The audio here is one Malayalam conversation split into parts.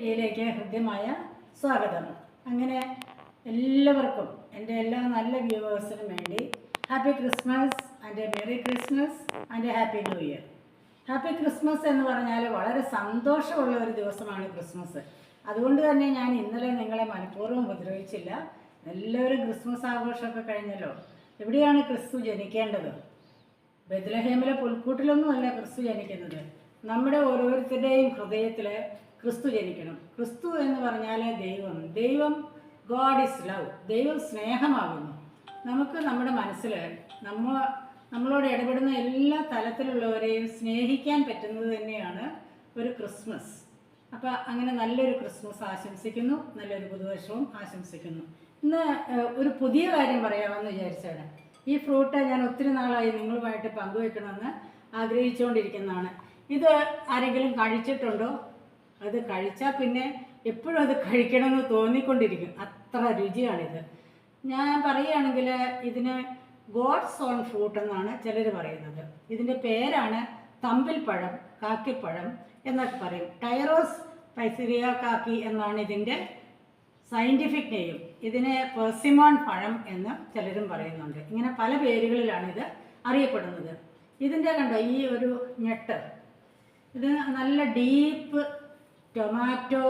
വീഡിയോയിലേക്ക് ഹൃദ്യമായ സ്വാഗതം. അങ്ങനെ എല്ലാവർക്കും എന്റെ എല്ലാ നല്ല വ്യൂവേഴ്സിനും വേണ്ടി happy Christmas and merry Christmas and happy new year. Happy Christmas എന്ന് പറഞ്ഞാൽ വളരെ സന്തോഷമുള്ള ഒരു ദിവസമാണ് ക്രിസ്മസ്. അതുകൊണ്ട് തന്നെ ഞാൻ ഇന്നലെ നിങ്ങളെ മനഃപൂർവം ഉപദ്രവിച്ചില്ല. എല്ലാവരും ക്രിസ്മസ് ആഘോഷമൊക്കെ കഴിഞ്ഞല്ലോ. എവിടെയാണ് ക്രിസ്തു ജനിക്കേണ്ടത്? ബethlehem-ലെ പുൽക്കൂട്ടിലൊന്നുമല്ല ക്രിസ്തു ജനിക്കുന്നത്. നമ്മുടെ ഓരോരുത്തരുടെയും ഹൃദയത്തിൽ ക്രിസ്തു ജനിക്കണം. ക്രിസ്തു എന്ന് പറഞ്ഞാൽ ദൈവം. ദൈവം ഗോഡ് ഇസ് ലവ് ദൈവം സ്നേഹമാകുന്നു. നമുക്ക് നമ്മുടെ മനസ്സിൽ നമ്മ നമ്മളോട് ഇടപെടുന്ന എല്ലാ തലത്തിലുള്ളവരെയും സ്നേഹിക്കാൻ പറ്റുന്നത് തന്നെയാണ് ഒരു ക്രിസ്മസ്. അപ്പോൾ അങ്ങനെ നല്ലൊരു ക്രിസ്മസ് ആശംസിക്കുന്നു. നല്ലൊരു പുതുവർഷവും ആശംസിക്കുന്നു. ഇന്ന് ഒരു പുതിയ കാര്യം പറയാമെന്ന് വിചാരിച്ചാണ് ഈ ഫ്രൂട്ട് ഞാൻ ഒത്തിരി നാളായി നിങ്ങളുമായിട്ട് പങ്കുവെക്കണമെന്ന് ആഗ്രഹിച്ചുകൊണ്ടിരിക്കുന്നതാണ്. ഇത് ആരെങ്കിലും കഴിച്ചിട്ടുണ്ടോ? അത് കഴിച്ചാൽ പിന്നെ എപ്പോഴും അത് കഴിക്കണമെന്ന് തോന്നിക്കൊണ്ടിരിക്കും. അത്ര രുചിയാണിത്. ഞാൻ പറയുകയാണെങ്കിൽ ഇതിന് ഗോഡ്സ് ഓൺ ഫ്രൂട്ട് എന്നാണ് ചിലർ പറയുന്നത്. ഇതിന്റെ പേരാണ് തമ്പിൽ പഴം കാക്കിപ്പഴം എന്നൊക്കെ പറയും. ടൈറോസ് പൈസിറിയ കാക്കി എന്നാണ് ഇതിന്റെ സയന്റിഫിക് നെയിം. ഇതിനെ പെർസിമോൺ പഴം എന്ന് ചിലരും പറയുന്നുണ്ട്. ഇങ്ങനെ പല പേരുകളിലാണ് ഇത് അറിയപ്പെടുന്നത്. ഇതിന്റെ കണ്ടോ ഈ ഒരു ഞെട്ട്. ഇത് നല്ല ഡീപ്പ് ടൊമാറ്റോ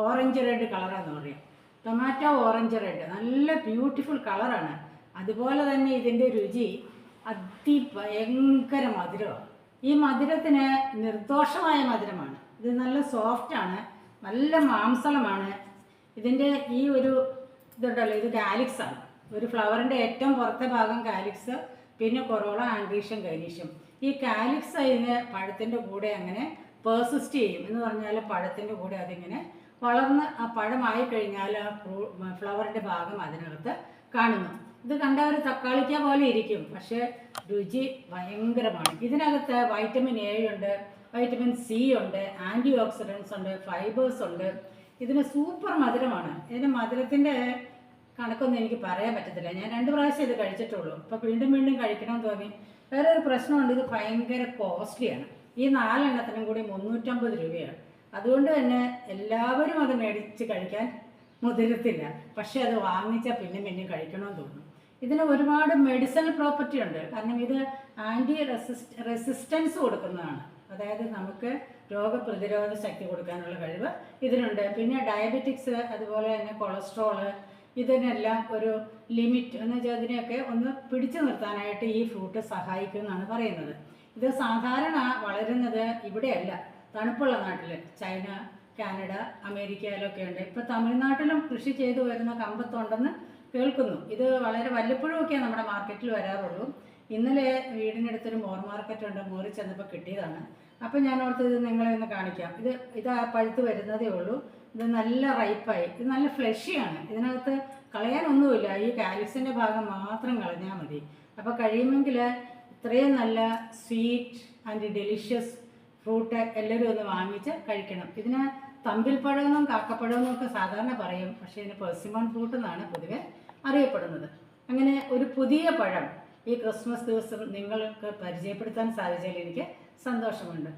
ഓറഞ്ച് റെഡ് കളറാന്ന് പറയാം. ടൊമാറ്റോ ഓറഞ്ച് റെഡ് നല്ല ബ്യൂട്ടിഫുൾ കളറാണ് അതുപോലെ തന്നെ ഇതിന്റെ രുചി അതി ഭയങ്കര മധുരമാണ് ഈ മധുരത്തിന് നിർദോഷമായ മധുരമാണ്. ഇത് നല്ല സോഫ്റ്റാണ് നല്ല മാംസളമാണ്. ഇതിന്റെ ഈ ഒരു ഇതുണ്ടല്ലോ ഇത് കാലിക്സ് ആണ്. ഒരു ഫ്ലവറിന്റെ ഏറ്റവും പുറത്തെ ഭാഗം കാലിക്സ് പിന്നെ കൊറോള ആൻഡ്രീഷ്യം കൈനീഷ്യം ഈ കാലിക്സ് അതിന് പഴത്തിന്റെ കൂടെ അങ്ങനെ പേഴ്സിസ്റ്റ് ചെയ്യും എന്ന് പറഞ്ഞാൽ പഴത്തിന്റെ കൂടെ അതിങ്ങനെ വളർന്ന് ആ പഴമായി കഴിഞ്ഞാൽ ആ ഫ്രൂ ഫ്ലവറിന്റെ ഭാഗം അതിനകത്ത് കാണുന്നു. ഇത് കണ്ട ഒരു തക്കാളിക്ക പോലെ ഇരിക്കും. പക്ഷേ രുചി ഭയങ്കരമാണ്. ഇതിനകത്ത് വൈറ്റമിൻ എ ഉണ്ട് വൈറ്റമിൻ സി ഉണ്ട് ആന്റി ഓക്സിഡൻസ് ഉണ്ട് ഫൈബേഴ്സ് ഉണ്ട്. ഇതിന് സൂപ്പർ മധുരമാണ്. ഇതിന് മധുരത്തിന്റെ കണക്കൊന്നും എനിക്ക് പറയാൻ പറ്റത്തില്ല. ഞാൻ രണ്ട് പ്രാവശ്യം ഇത് കഴിച്ചിട്ടുള്ളൂ. അപ്പോൾ വീണ്ടും വീണ്ടും കഴിക്കണം തോന്നി. വേറെ ഒരു പ്രശ്നമുണ്ട്. ഇത് ഭയങ്കര കോസ്റ്റ്ലിയാണ് ഈ നാലെണ്ണത്തിനും കൂടി മുന്നൂറ്റമ്പത് രൂപയാണ്. അതുകൊണ്ട് തന്നെ എല്ലാവരും അത് മേടിച്ച് കഴിക്കാൻ മുതിരത്തില്ല. പക്ഷേ അത് വാങ്ങിച്ചാൽ പിന്നെ പിന്നെ കഴിക്കണമെന്ന് തോന്നും ഇതിന് ഒരുപാട് മെഡിസിനൽ പ്രോപ്പർട്ടി ഉണ്ട്. കാരണം ഇത് ആന്റി റെസിസ്റ്റ് റെസിസ്റ്റൻസ് കൊടുക്കുന്നതാണ്. അതായത് നമുക്ക് രോഗപ്രതിരോധ ശക്തി കൊടുക്കാനുള്ള കഴിവ് ഇതിനുണ്ട്. പിന്നെ ഡയബറ്റിക്സ് അതുപോലെ തന്നെ കൊളസ്ട്രോൾ ഇതിനെല്ലാം ഒരു ലിമിറ്റ് എന്ന് വെച്ചാൽ അതിനെയൊക്കെ ഒന്ന് പിടിച്ചു നിർത്താനായിട്ട് ഈ ഫ്രൂട്ട് സഹായിക്കും എന്നാണ് പറയുന്നത്. ഇത് സാധാരണ വളരുന്നത് ഇവിടെയല്ല. തണുപ്പുള്ള നാട്ടിൽ ചൈന കാനഡ അമേരിക്കയിലൊക്കെ ഉണ്ട്. ഇപ്പോൾ തമിഴ്നാട്ടിലും കൃഷി ചെയ്തു വരുന്ന കമ്പത്തുണ്ടെന്ന് കേൾക്കുന്നു. ഇത് വളരെ വല്ലപ്പോഴുമൊക്കെ നമ്മുടെ മാർക്കറ്റിൽ വരാറുള്ളൂ. ഇന്നലെ വീടിനടുത്തൊരു മോർ മാർക്കറ്റ് ഉണ്ട്. മോറി ചെന്നപ്പോൾ കിട്ടിയതാണ്. അപ്പോൾ ഞാൻ ഓർത്ത് ഇത് നിങ്ങളെ ഒന്ന് കാണിക്കാം. ഇത് ഇത് പഴുത്ത് വരുന്നതേ ഉള്ളൂ. ഇത് നല്ല റൈപ്പായി ഇത് നല്ല ഫ്ലഷിയാണ് ഇതിനകത്ത് കളയാനൊന്നുമില്ല. ഈ കാലിക്സിന്റെ ഭാഗം മാത്രം കളഞ്ഞാൽ മതി. അപ്പോൾ കഴിയുമെങ്കിൽ ഇത്രയും നല്ല സ്വീറ്റ് ആൻഡ് ഡെലിഷ്യസ് ഫ്രൂട്ട് എല്ലാവരും ഒന്ന് വാങ്ങിച്ച് കഴിക്കണം. ഇതിന് തമ്പിൽപ്പഴമെന്നും കാക്കപ്പഴമെന്നും ഒക്കെ സാധാരണ പറയും. പക്ഷേ ഇതിന് പെർസിമോൺ ഫ്രൂട്ട് എന്നാണ് പൊതുവെ അറിയപ്പെടുന്നത്. അങ്ങനെ ഒരു പുതിയ പഴം ഈ ക്രിസ്മസ് ദിവസം നിങ്ങൾക്ക് പരിചയപ്പെടുത്താൻ സാധിച്ചാൽ എനിക്ക് സന്തോഷമുണ്ട്.